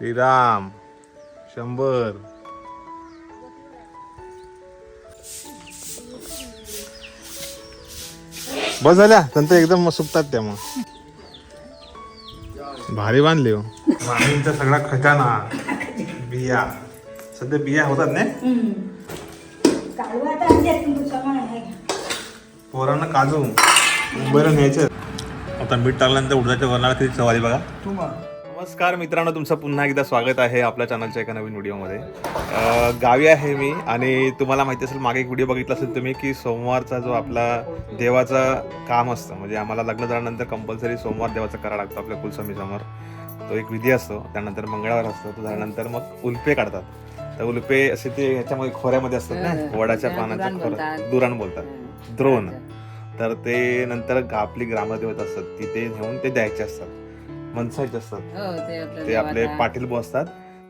श्रीराम शंभर. बस झाल्या? नंतर एकदम मग सुकतात त्या मग. भारी बांधले हो. राणींचा सगळा खजाना बिया. सध्या बिया होतात ना? पोरांना काजू. मुंबईला न्यायचं आता मीठ टाकल्यानंतर उडदाच्या वरणाला किती चवाली बघा. नमस्कार मित्रांनो तुमचं पुन्हा एकदा स्वागत आहे आपल्या चॅनलच्या एका नवीन व्हिडिओमध्ये गावी आहे मी आणि तुम्हाला माहिती असेल मागे एक व्हिडिओ बघितला असेल तुम्ही की सोमवारचा जो आपला देवाचा काम असतं म्हणजे आम्हाला लग्न झाल्यानंतर कंपल्सरी सोमवार देवाचा करा लागतो आपल्या कुलस्वामीसमोर. तो एक विधी असतो त्यानंतर मंगळवार असतो तो झाल्यानंतर मग उल्पे काढतात. तर उल्पे असे ते ह्याच्यामध्ये खोऱ्यामध्ये असतात ना वडाच्या पानाच्या खोऱ्या. दुराण बोलतात. द्रोण. तर ते नंतर आपली ग्रामदेवत असतात तिथे नेऊन ते द्यायचे असतात. मनसायचे असतात. हो, ते आपलं आपले पाटील बसतात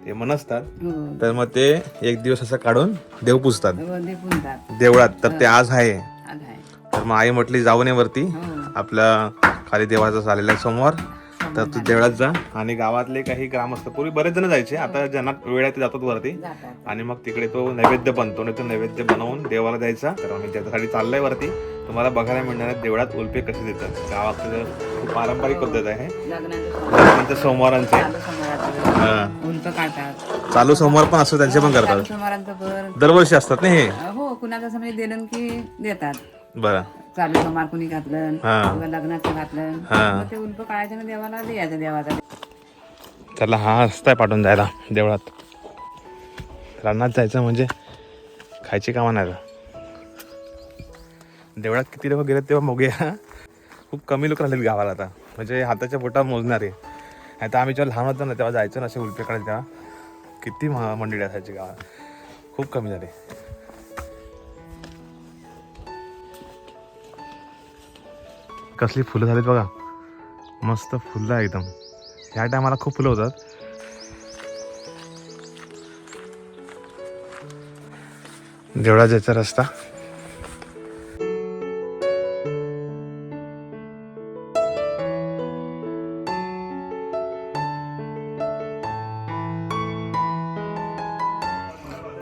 ते मनसतात. हो, तर मग ते एक दिवस असं काढून देव पुजतात. हो, ते. देवळात. तर ते आज आहे. आज आहे. तर मग आई म्हटली जाऊन ये वरती. हो, आपल्या खाली देवाचा झालेला आहे सोमवार. तर तू देवळात जा आणि गावातले काही ग्रामस्थ पूर्वी बरेच जण जायचे. आता ज्यांना वेळ आहे ते जातात वरती. जातात. आणि मग तिकडे तो नैवेद्य बनतो. आणि तो नैवेद्य बनवून देवाला द्यायचा. तर आम्ही त्याच्यासाठी चाललोय वरती. तुम्हाला बघायला मिळणार आहे देवळात उल्पे कसे देतात. गावाकडे खूप पारंपरिक पद्धत आहे. त्यानंतर सोमवारांचे चालू काढतात. सोमवार पण असतो त्यांचे पण करतात. दरवर्षी असतात ना हे? हो कुणाचं असं म्हणजे देणं की देतात. बरं. चालू सोमवार कुणी घातलं हा. लग्नाचं घातलं हा. ते उलट काढायचं देवाला द्यायचं देवाचा. त्याला हा असताय पाठवून जायला देवळात. रानात जायचं म्हणजे खायची कामं नाही. देवळात किती लोक गेलेत तेव्हा बघूया. खूप कमी लोक राहिलेत गावाला आता. म्हणजे हाताच्या बोटा मोजणारे. आता आम्ही जेव्हा लहान होतो ना तेव्हा जायचो ना असे उलपेकडे तेव्हा. किती मंडळी असायची गावात. खूप कमी झाले. कसली फुलं झालीत बघा. मस्त फुलं आहे एकदम. ह्या टायमाला खूप फुलं होतात. देवळा जायचा रस्ता.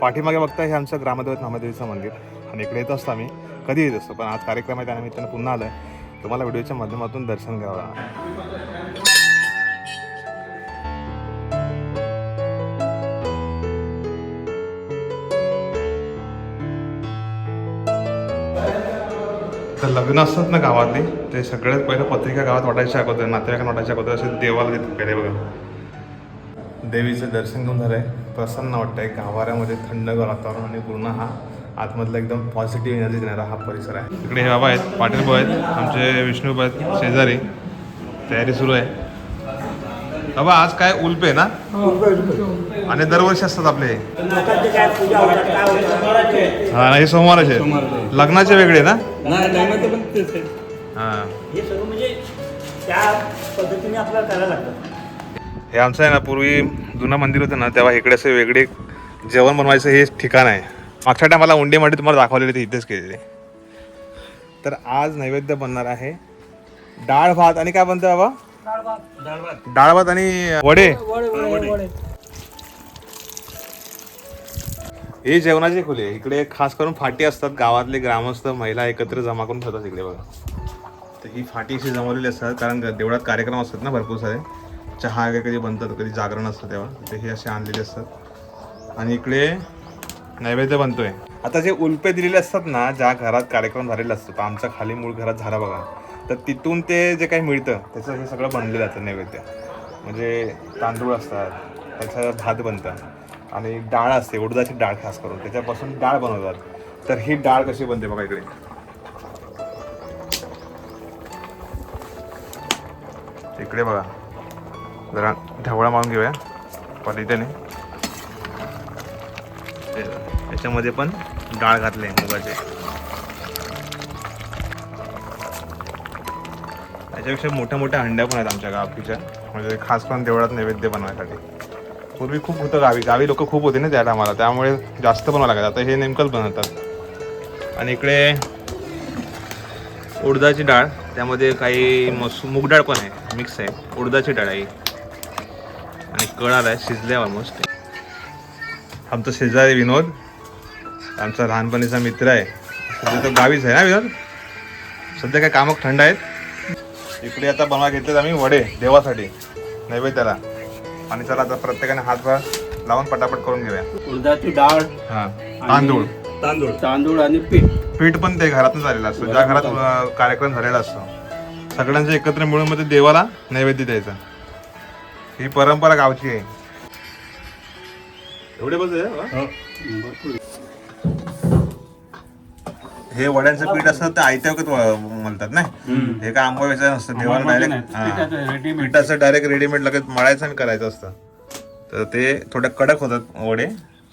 पाठीमागे बघता हे आमचं ग्रामदेवत नामदेवीचं मंदिर. आणि इकडे येत असतो आम्ही. कधी येत असतो? पण आज कार्यक्रम आहे त्यानिमित्तानं पुन्हा आलं तुम्हाला व्हिडिओच्या माध्यमातून दर्शन घ्यावं तर लग्न असतात ना गावातले ते सगळ्यात पहिलं पत्रिका गावात वाटायच्या अगोदर नातेवाईकांना वाटायच्या अगोदर असे देवाला देतात पहिले बघा. देवीचं दर्शन घेऊन झालं आहे प्रसन्न वाटतंय. गावाऱ्यामध्ये थंड वातावरण आणि पूर्ण हा आतमधला एकदम पॉझिटिव्ह एनर्जी देणारा हा परिसर आहे. इकडे हे बाबा आहेत पाटील भाऊ आहेत आमचे विष्णू आहेत शेजारी. तयारी सुरू आहे. बाबा आज काय उल्पे ना? आणि दरवर्षी असतात आपले. हा हे सोमवारचे लग्नाचे वेगळे ना? आहे. हा. हे सगळं म्हणजे त्या पद्धतीने आपल्याला करायला लागतं. हे आमचं आहे ना पूर्वी जुनं मंदिर होतं ना तेव्हा इकडे असे वेगळे जेवण बनवायचं हे ठिकाण आहे. मागच्या टायमाला उंडीमध्ये तुम्हाला दाखवलेले ते इथेच केलेले. तर आज नैवेद्य बनणार आहे. डाळ भात आणि काय बनतं बाबा? डाळ भात आणि वडे. हे जेवणाची खुले. इकडे खास करून फाटी असतात गावातले ग्रामस्थ महिला एकत्र जमा करून ठेवतात इकडे बघा. तर ही फाटी अशी जमवलेली असतात कारण देवळात कार्यक्रम असतात ना भरपूर सारे. चहा वगैरे कधी बनतात कधी जागरण असतं तेव्हा. ते हे असे आणलेले असतात. आणि इकडे नैवेद्य बनतोय. आता जे उल्पे दिलेले असतात ना ज्या घरात कार्यक्रम झालेला असतो तर आमच्या खाली मूळ घरात झाला बघा. तर तिथून ते जे काही मिळतं त्याचं हे सगळं बनलेलं जातं नैवेद्य. म्हणजे तांदूळ असतात त्याचं भात बनतं आणि डाळ असते उडदाची डाळ खास करून. त्याच्यापासून डाळ बनवतात. तर ही डाळ कशी बनते बघा इकडे. इकडे बघा. जरा ढवळा मारून घेऊया. पलितेने याच्यामध्ये पण डाळ घातले मुगाचे. याच्यापेक्षा मोठ्या मोठ्या हंड्या पण आहेत आमच्या गावकीच्या म्हणजे खास करून देवळात नैवेद्य बनवायसाठी. पूर्वी खूप होतं गावी. गावी लोक खूप होते ना द्यायला आम्हाला. त्यामुळे जास्त बनवावं लागत आता हे नेमकंच बनवतात. आणि इकडे उडदाची डाळ. त्यामध्ये काही मसू मूग डाळ पण आहे. मिक्स आहे. उडदाची डाळ आहे. आणि कळ आलाय शिजले ऑलमोस्ट आमचा शेजारी विनोद आमचा लहानपणीचा मित्र आहे. सध्या तो गावीच आहे ना विनोद? सध्या काय कामं थंड आहेत? इकडे आता बनवा घेतलेत आम्ही वडे देवासाठी नैवेद्याला. आणि चला आता प्रत्येकाने हातभार लावून पटापट करून घेऊया. उडदाची डाळ हा तांदूळ. तांदूळ. तांदूळ आणि पीठ. पीठ. पण ते घरातून झालेलं असतं ज्या घरात कार्यक्रम झालेला असतो. सगळ्यांचं एकत्र मिळून मग ते देवाला नैवेद्य द्यायचा. ही परंपरा गावची आहे. एवढे बस हे? वड्यांचं पीठ असतं ते आयत्या वखत व- म्हणतात ना? हे काय आंबोळीचं नसतं देवाला डायरेक्ट पिठाचं डायरेक्ट रेडीमेड लगेच मळायचं आणि करायचं असतं. तर ते थोडे कडक होतात वडे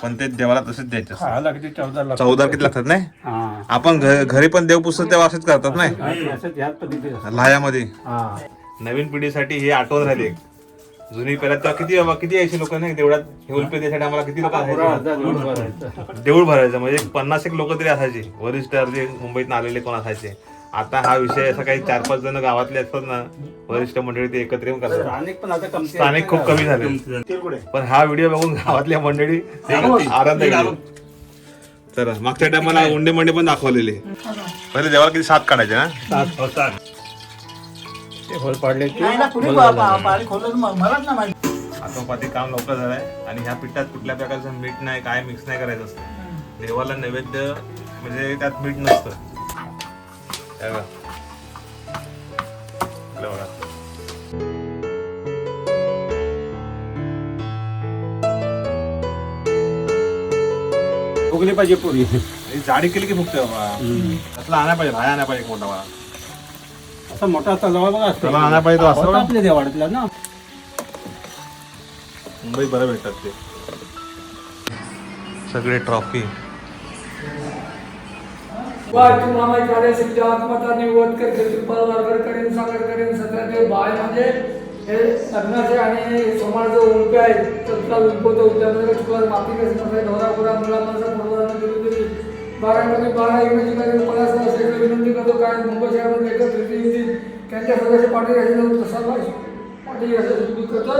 पण ते देवाला तसेच द्यायचे चौदा किती लागतात नाही? हा. आपण घरी पण देव पुस्तक तेव्हा असंच करतात नाही. लहायामध्ये. हा. नवीन पिढीसाठी हे आठवण राहिली एक. जुनी पहिला तेव्हा किती किती यायची लोक नाही देवळात? हे उलपे द्यायसाठी आम्हाला किती लोक असायचे अर्धा. देऊळ भरायचं. म्हणजे पन्नास एक लोक तरी असायचे. वरिष्ठ जे मुंबईत आलेले कोण असायचे? आता हा विषय असा काही चार पाच जण गावातले असतात ना वरिष्ठ मंडळी ते एकत्र येऊन करतात. स्थानिक खूप कमी झाले. पण हा व्हिडिओ बघून गावातल्या मंडळी आनंद घेतात. चला मागच्या टायमाला उंडे मंडे पण दाखवलेले. पहिले देवाला किती सात काढायचे ना हो, सात. ते होल पाडले की मलाच ना माहिती. आटोपाती काम लवकर झालंय आणि ह्या पिठात कुठल्या प्रकारचं मीठ नाही काय मिक्स नाही करायचं असतं. देवाला नैवेद्य म्हणजे त्यात मीठ नसतं. उगली पाहिजे पुरी ही जाडी केली की फुगते बाबा. त्यातला आणाय पाहिजे भाया आणाय पाहिजे एक मोठा मला असा मोठा तलावा बघा. असतो त्याला आणाय पाहिजे तो असं बघा. आपल्या देवाड्यातला ना. मुंबईत बरं भेटतात ते. सगळे ट्रॉफी. करते करेन सागर करेन बाय म्हणजे हे लग्नाचे आणि समाजाचे उलपे आहेत. तर तुला उलपवतो उद्यामध्ये तुला माफी कसं ढोरा पुरा मुला माझा पूर्वजांना दिली दिली बारा इंग्रजी वर्ष एकदा विनंती करतो काय मुंबई शहरामध्ये एकदा फिरती येतील त्यांच्या सगळ्याचे पाठी राहिले तसा पाठी असं सुरू करतो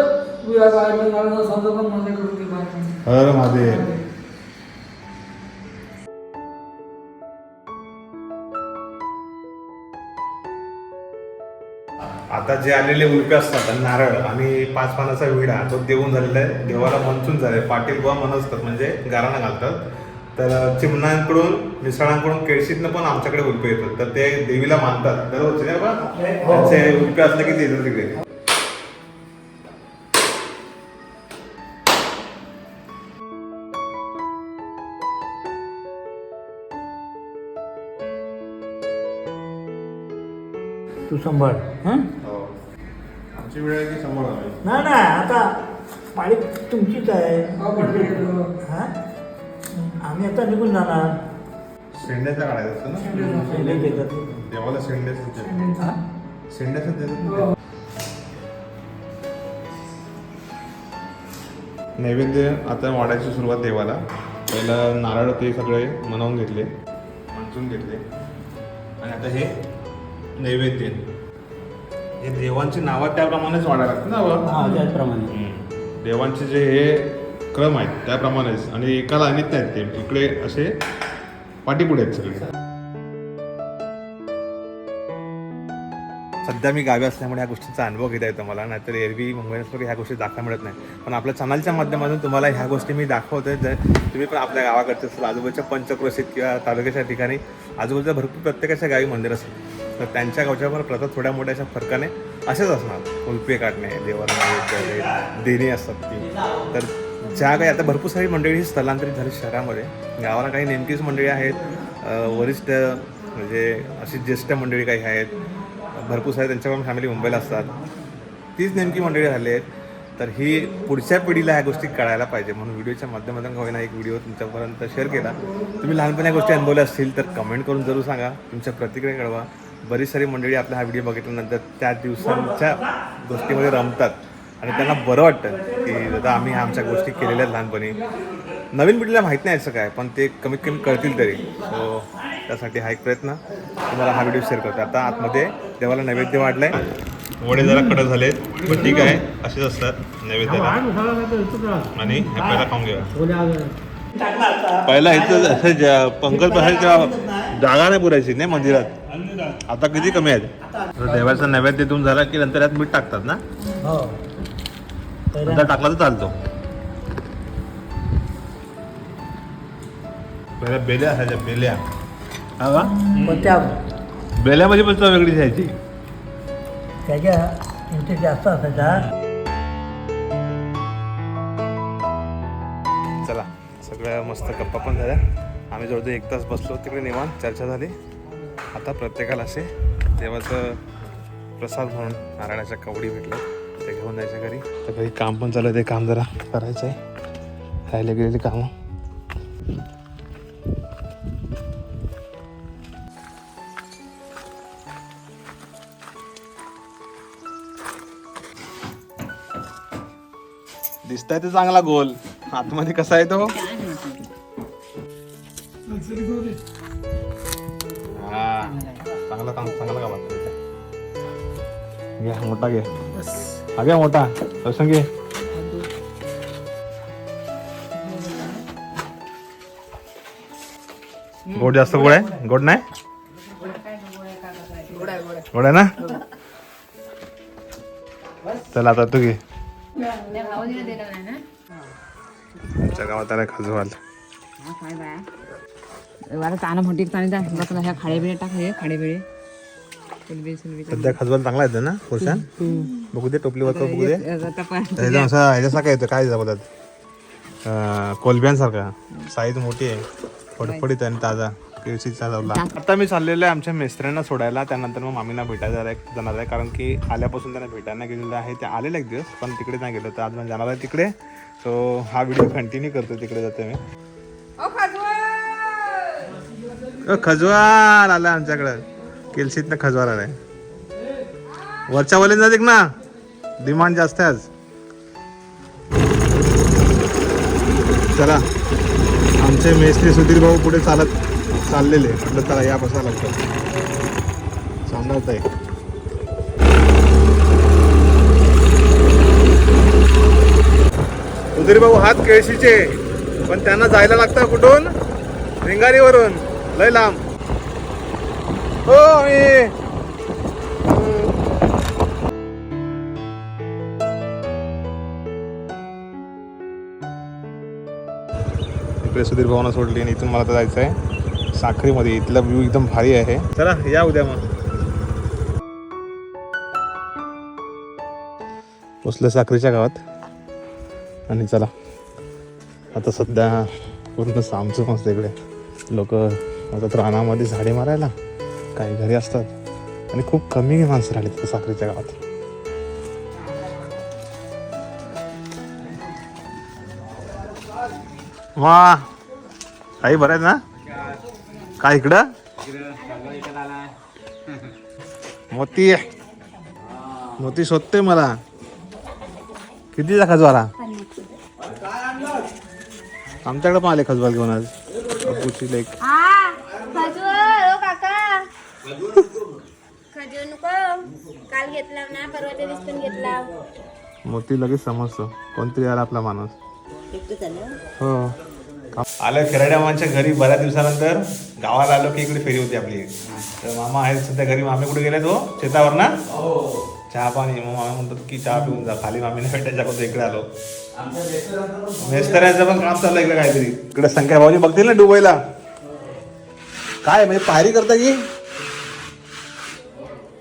तू या बाय मला समजा पण माझ्या करून दे बाय हर महादेव. आता जे आलेले उलपे असतात आणि नारळ आणि पाच पानाचा विडा तो देऊन झालेला आहे. देवाला मंचून झालाय. पाटील बुवा मनसतात म्हणजे गाराणं घालतात. तर चिमणांकडून मिसळांकडून केळशीतनं पण आमच्याकडे उलपे येतात. तर ते देवीला मानतात. दररोजचे नाही बा त्यांचे उलपे असले की ते येतात तिकडे. तू सांभाळ हं? आमची वेळ आहे की आम्ही नाही नाही आता पाळी तुमचीच आहे. हा? आम्ही आता निघून जाणार. शेंड्याचा काढायचा असतं ना? शेंडे. देवाला शेंड्याच? शेंड्याच देतात. नैवेद्य आता वाढायची सुरुवात देवाला. पहिला नारळ ते सगळे मनवून घेतले. मंचून घेतले. आणि आता हे नैवेद्य. हे देवांची नावं त्याप्रमाणेच वाढायला लागतात ना? हा त्याचप्रमाणे. देवांचे जे हे क्रम आहेत त्याप्रमाणेच. आणि एका लाईनीत नाहीत ते इकडे असे पाठीपुढे आहेत सगळे. सध्या मी गावी असल्यामुळे ह्या गोष्टींचा अनुभव घेता येतो मला. नाहीतर एरवी मुंबईत ह्या गोष्टी दाखवा मिळत नाही. पण आपल्या चॅनलच्या माध्यमातून तुम्हाला ह्या गोष्टी मी दाखवतो जर तुम्ही पण आपल्या गावाकडचे असेल आजूबाजूच्या पंचक्रोशीत किंवा तालुक्याच्या ठिकाणी आजूबाजूच्या भरपूर प्रत्येकाच्या गावी मंदिर असेल तर त्यांच्या गावच्या पण प्रथा थोड्या मोठ्या अशा फरकाने असेच असणार. उलपे काढणे देवाला देणे देणी असतात ती. तर ज्या काही आता भरपूर सारी मंडळी स्थलांतरित झाली शहरामध्ये. गावाला काही नेमकीच मंडळी आहेत. वरिष्ठ म्हणजे अशी ज्येष्ठ मंडळी काही आहेत. भरपूर सारे त्यांच्या पण फॅमिली मुंबईला असतात. तीच नेमकी मंडळी झाली आहेत. तर ही पुढच्या पिढीला ह्या गोष्टी कळायला पाहिजे. म्हणून व्हिडिओच्या माध्यमातून का होईना एक व्हिडिओ तुमच्यापर्यंत शेअर केला. तुम्ही लहानपणी या गोष्टी अनुभवल्या असतील तर कमेंट करून जरूर सांगा. तुमच्या प्रतिक्रिया कळवा. बरीच सारी मंडळी आपला हा व्हिडिओ बघितल्यानंतर त्या दिवसांच्या गोष्टीमध्ये रमतात. आणि त्यांना बरं वाटतं की दादा आम्ही आमच्या गोष्टी केलेल्या आहेत लहानपणी. नवीन पिढीला माहीत नाही याचं काय पण ते कमीत कमी कळतील तरी. सो त्यासाठी हा एक प्रयत्न. तुम्हाला हा व्हिडिओ शेअर करतो आता आतमध्ये देवाला नैवेद्य वाढलाय. वडे जरा कडक झाले पण ठीक आहे. असेच असतात नैवेद्याला. आणि हे पहिला खाऊन घेऊया. आता पहिला इथं असं पंकज बसायच्या जागा नाही पुरायची नाही मंदिरात. आता किती कमी आहेत? आता देवाचा नैवेद्य देऊन झाला की नंतर यात मीठ टाकतात ना? नंतर टाकला तर चालतो. पहिल्या बेल्या असायच्या बेल्या. हा का? कोणत्या बेल्यामध्ये पण चव वेगळी जायची त्याच्या किमती जास्त असायच्या चला सगळ्या मस्त गप्पा पण झाल्या. आम्ही जवळजवळ एक तास बसलो तिकडे निवांत चर्चा झाली. आता प्रत्येकाला असे देवाचं प्रसाद म्हणून नारळाच्या कवडी भेटलं ते घेऊन जायचं घरी. तर घरी काम पण चालू आहे ते काम जरा करायचं आहे राहिले गेलेली कामं. दिसताय ते चांगला गोल. आतमध्ये कसा आहे तो? हा चांगला चांगला चांगला का वाटतं घ्या मोठा घे हा मोठा रोशन गोड जास्त गोड आहे? गोड नाही? गोड आहे ना? चला आता तू घे. आमच्या गावात आला खजवाल. हा, काय बाया? वाला ताना मोठी पाणी टाकलं ह्या खाडे बिळे टाक हे खाडे बिळे सध्या खजवाल चांगला येतो ना पुरुषान बघू दे टोपली वरतो बघू दे. एकदम असा ह्याच्यासारखा येतो काय बोलतात अं, कोलब्यांसारखा. साईज मोठी आहे. फडफडीत आहे आणि ताजा. आता मी चाललेलो आहे आमच्या मिस्त्र्यांना सोडायला. त्यानंतर मग मामींना भेटायला जाणार- जाणार आहे. कारण की आल्यापासून त्यांना भेटायला गेलेलं आहे. ते आलेले एक दिवस पण तिकडे नाही गेलो. तर आज मी जाणार आहे तिकडे. सो हा व्हिडिओ कंटिन्यू करतो तिकडे जाते मी. अ, खजवार आला आमच्याकडं. केलशीतनं खजवारा आलाय वरच्या वलेन जाते ना. डिमांड जास्त आहे आज. चला. आमचे मेस्त्री सुधीर भाऊ पुढे चालत चाललेले. म्हटलं चला या बसा लागतं सांगत आहे सुधीर भाऊ हात केळशीचे पण त्यांना जायला लागतं कुठून? रिंगारीवरून. लय लांब. हो मी इकडे सुधीर भवना सोडली आणि इथून मला तर जायचं आहे. साखरीमध्ये इथला व्ह्यू एकदम भारी आहे. चला या उद्या मग. पोचलं साखरीच्या गावात. आणि चला. आता सध्या पूर्ण सामसूम असते इकडे. लोक आता रानामध्ये झाडे मारायला. काही घरी असतात. आणि खूप कमी माणसं राहिली तिथं साखरेच्या गावात. वा. काही बरं आहेत ना? काय इकडं? मोती मोती शोधते मला. कितीचा खजवाला आमच्याकडे पण आले खजवाल घेऊन आज. बापूची लेक खजूर नको. काल घेतला ना परवाच्या पण घेतला. मोती लगेच समजतो. कोणतरी आला आपला माणूस. हो. आलं खेराड्या मामाच्या घरी बऱ्याच दिवसानंतर. गावाला आलो की इकडे फेरी होती आपली. तर मामा आहेत सध्या घरी. मामी कुठे गेले तो शेतावर ना? चहा पाणी. मग मामा म्हणतात की चहा पिऊन जा. खाली मामीने भेटायच्या होतं इकडे आलो. मेस्तऱ्याचं पण काम चाललं इकडे काहीतरी. इकडे संख्या भाऊजी बघतील ना दुबईला. काय म्हणजे पायरी करता की?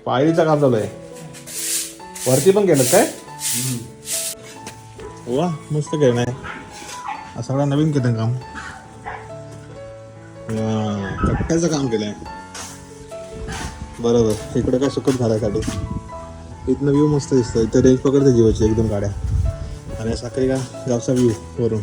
पायरीचं काम चालू आहे. वरती पण गेलं काय? वा मस्त केलं नाही सगळं सगळा नवीन केलं काम. कट्ट्याचं काम केलंय. बरोबर. इकडे काय सुकत घालायसाठी इथनं व्ह्यू मस्त दिसतं इथं रेंज पकडते जीवाची एकदम गाड्या. आणि सकाळी का गावचा व्ह्यू वरून.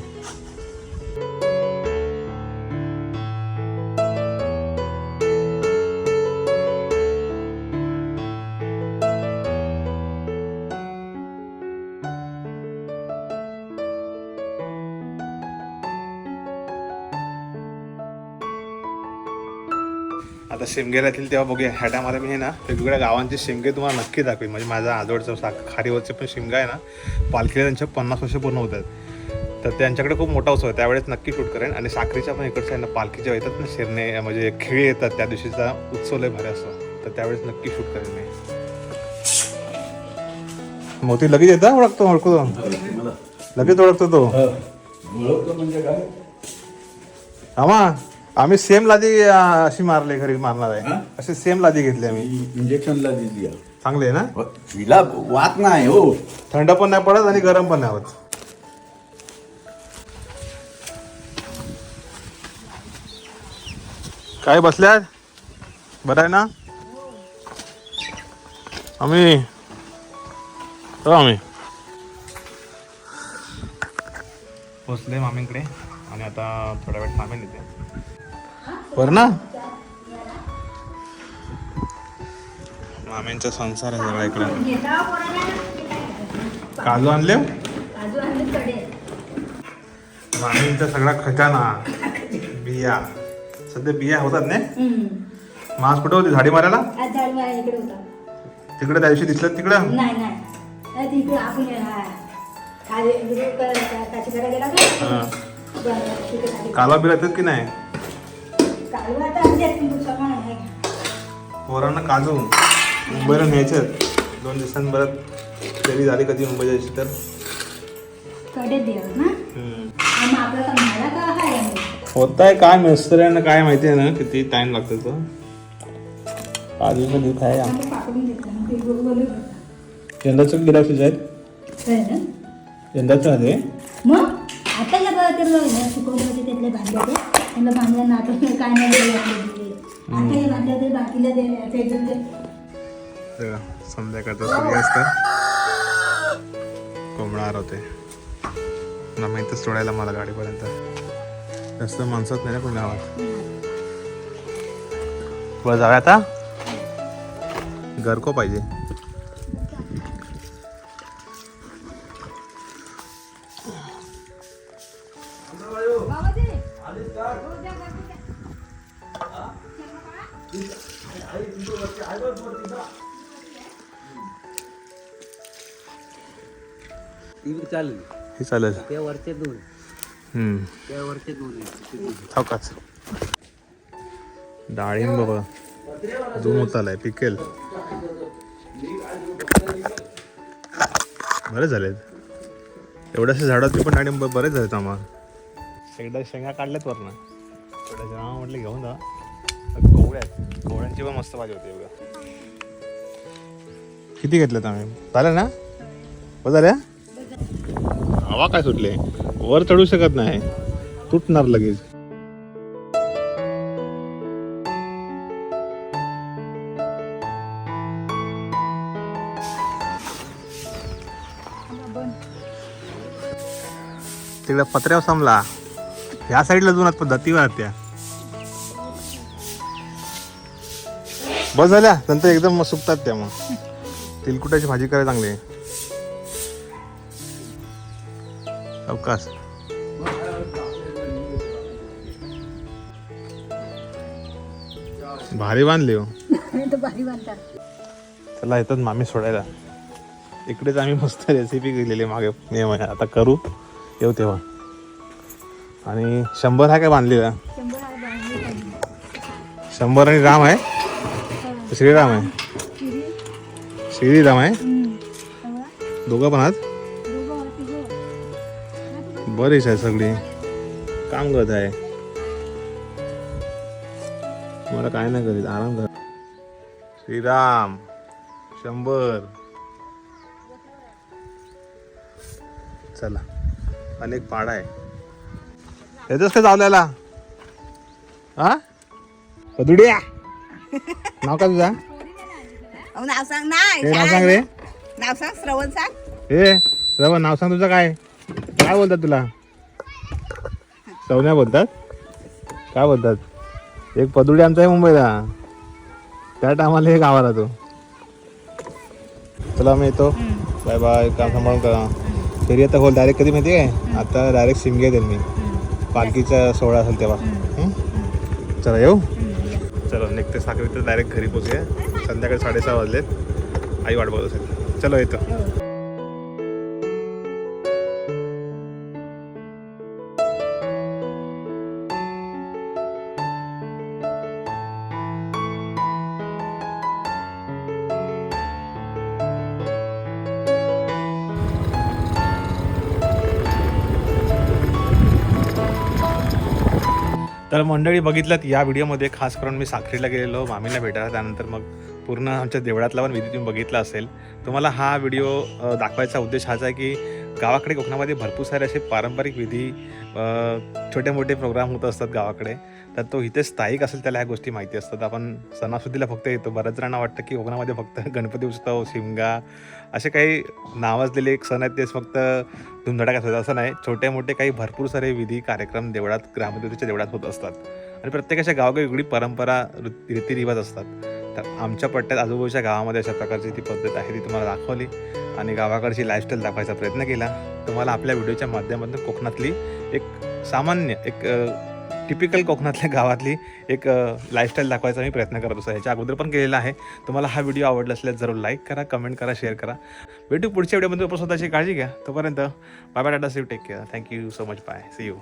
आता शेमगे राहतील तेव्हा बघूया. ह्या टायमाला मी हे ना वेगवेगळ्या गावांचे शेंगे तुम्हाला नक्की दाखवेल म्हणजे माझा आजोडचं सा खारीवरचे पण शेंगा आहे ना पालखीला त्यांच्या पन्नास वर्ष पूर्ण होतात तर त्यांच्याकडे खूप मोठा उत्सव आहे. त्यावेळेस नक्की शूट करेन. आणि साखरीच्या पण इकडच्या ना पालखीच्या येतात ना शिरणे म्हणजे खेळी येतात त्या दिवशीचा उत्सव लय भरे असतो. तर त्यावेळेस नक्की शूट करेन मी. मोती लगेच येतं ओळखतो ओळखतो? लगेच ओळखतो तो? म्हणजे काय? हा आम्ही सेम लादी अं, अशी मारली घरी मारणार आहे. अशी सेम लादी घेतली आम्ही. इंजेक्शनला दिली चांगली आहे ना? तिला वात नाही हो. थंड पण नाही पडत आणि गरम पण नाही होत. काय बसल्यात? बरं आहे ना? आम्ही हो आम्ही. पोचले मामींकडे आणि आता थोड्या वेळ थांबेल इथे बरं ना? मामींचा संसार आहे सगळा इकडे. काजू आणले? मामींचा सगळा खजाना बिया. सध्या बिया होतात नाही मास कुठं होती? झाडी मारायला? आज झाड माझ्या इकडे होता तिकडे त्या दिवशी दिसलं तिकडं? नाही नाही. नाही, तिकडे आपण खाली क- काची करायला गेला का? बरं, तिथे खाली. कालवा बिल की नाही? पोरांना काजू मुंबईला न्यायचं दोन दिवसांभरात तरी झाली कधी मुंबई जायची तर आहे होत आहे काय मिस्त्र्यांना काय माहिती आहे ना किती टाइम लागतो तो. काजू कधी काय आम्ही पाकडून घेतलं मग ते गोल होतं. यंदाचं आहेत? कळलं? यंदाचं आहे. मग? आता त्यांना भांडल्या नातं काय नाही दिले आता हे भांडे ते बाकीला दिले ते. संध्याकाळचा सूर्यास्त कोंबडा होते. ना माहीतच सोडायला मला गाडीपर्यंत. जास्त माणसात नाही ना कोणी गावात बरं जाऊया आता. गरको पाहिजे? चालेल. हे चालेल. त्या वरचे दोन. हम्म. त्या वरचे दोन सावकाच डाळिंब बघा. अजून उतालाय पिकेल. बरे झालेत. एवढ्याशा झाडातली पण डाळिंब बरेच झालेत आम्हाला एकदा शेंगा काढल्यात वरनं. थोड्या शेंगा म्हटलं घेऊन जा. कोवळ्या कोवळ्यांची पण मस्त भाजी होती एवढं किती घेतल्यात आम्ही? झालं ना? झाल्या? हवा काय सुटले? वर चढू शकत नाही. तुटणार लगेच. तिकडे पत्र्यावर संपला ह्या साईडला जुनात जातीवर त्या बस झाल्या. नंतर एकदम मग सुकतात त्या मग. तिलकुटाची भाजी करायला चांगली अवकाश भारी बांधली हो. चला येतात मामी सोडायला. इकडेच आम्ही मस्त रेसिपी केलेली मागे. आता करू. येऊ तेव्हा. आणि शंभर हा काय बांधलेला? शंभर आणि राम आहे? श्रीराम आहे? श्रीराम आहे? दोघं पण आहात. बरीच आहे सगळी. काम करत आहे. मला काय नाही करीत आराम कर. श्रीराम शंभर. चला. अनेक पाडा आहे. येतोस का चावल्याला? हा? पदुडिया नाव का तुझा? नाव सांग ना हे नाव सांग रे. नाव सांग श्रवण सांग. हे श्रवण नाव सांग तुझं काय? काय बोलतात तुला? सवन्या बोलतात? काय बोलतात? एक पदुडी आमचा आहे मुंबईला. त्या टायमाला हे गावाला तो चला मी येतो. बाय बाय काम सांभाळून करा. तरी आता होल डायरेक्ट कधी माहिती आहे आता डायरेक्ट शिमगे देईल मी. पालखीचा सोहळा असेल तेव्हा. चला येऊ? चलो निघते. साखरी तर डायरेक्ट घरी पोचूया. संध्याकाळी साडेसहा वाजलेत. आई वाट बघत असेल. चलो येतो. तर मंडळी बघितलं या व्हिडिओमध्ये खास करून मी साखरीला गेलेलो मामीला भेटायला त्यानंतर मग पूर्ण आमच्या देवळातला पण विधी तुम्ही बघितला असेल. तुम्हाला हा व्हिडिओ दाखवायचा उद्देश हाच आहे की गावाकडे कोकणामध्ये भरपूर सारे असे पारंपरिक विधी छोटे मोठे प्रोग्राम होत असतात गावाकडे. तर तो इथे स्थायिक असेल त्याला ह्या गोष्टी माहिती असतात. आपण सणासुदीला फक्त येतो. बऱ्याच जणांना वाटतं की कोकणामध्ये फक्त गणपती उत्सव शिमगा असे काही नावाजलेले एक सण आहेत तेच फक्त धुमधडाक्यात होतात. असं नाही छोटे मोठे काही भरपूर सारे विधी कार्यक्रम देवळात ग्रामदेवतेच्या देवळात होत असतात. आणि प्रत्येकाच्या गावाकडे वेगळी परंपरा रीतिरिवाज असतात. तर आमच्या पट्ट्यात आजूबाजूच्या गावामध्ये अशा प्रकारची ती पद्धत आहे ती तुम्हाला दाखवली. आणि गावाकडची लाईफस्टाईल दाखवायचा प्रयत्न केला. तुम्हाला आपल्या व्हिडिओच्या माध्यमातून कोकणातली एक सामान्य एक टिपिकल कोकणातल्या गावातली एक लाईफस्टाईल दाखवायचा मी प्रयत्न करत असतो. ह्याच्या अगोदर पण केलेला आहे. तुम्हाला हा व्हिडिओ आवडला असल्यास जरूर लाईक करा कमेंट करा शेअर करा. भेटू पुढच्या व्हिडिओमध्ये स्वतःची काळजी घ्या. तोपर्यंत bye bye tata safe take care thank you so much bye see you